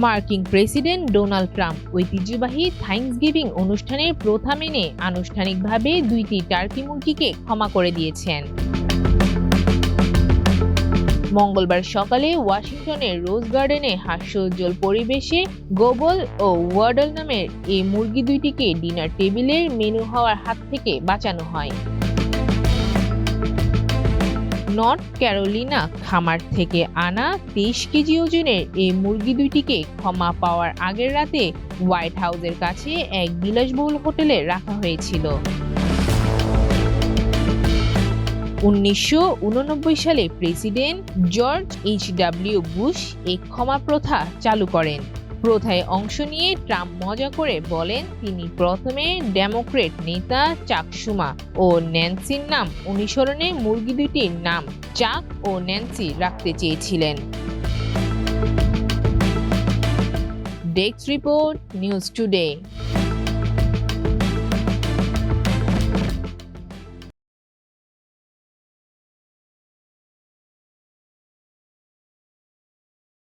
মার্কিন president Donald Trump ঐতিহ্যবাহী Thanksgiving অনুষ্ঠানের প্রথা মেনে আনুষ্ঠানিকভাবে দুইটি টার্কি মুরগিকে ক্ষমা করে দিয়েছেন। মঙ্গলবার সকালে ওয়াশিংটনের রোজ গার্ডেনে হাস্যোজ্জ্বল পরিবেশে গোবল ও ওয়ার্ডল নামের এই মুরগি দুইটিকে ডিনার টেবিলের মেনু হওয়ার হাত থেকে বাঁচানো হয়। নর্থ ক্যারোলিনা খামার থেকে আনা তেইশ কেজি ওজনের এই মুরগি দুইটিকে ক্ষমা পাওয়ার আগের রাতে হোয়াইট হাউসের কাছে এক বিলাসবহুল হোটেলে রাখা হয়েছিল। উনিশশো উননব্বই সালে president George H W Bush এই ক্ষমা প্রথা চালু করেন। প্রথায় অংশ নিয়ে ট্রাম্প মজা করে বলেন, তিনি প্রথমে ডেমোক্রেট নেতা চাকসুমা ও ন্যান্সির নাম অনুসরণে মুরগি দুটির নাম চাক ও ন্যান্সি রাখতে চেয়েছিলেন। Desk report, news today.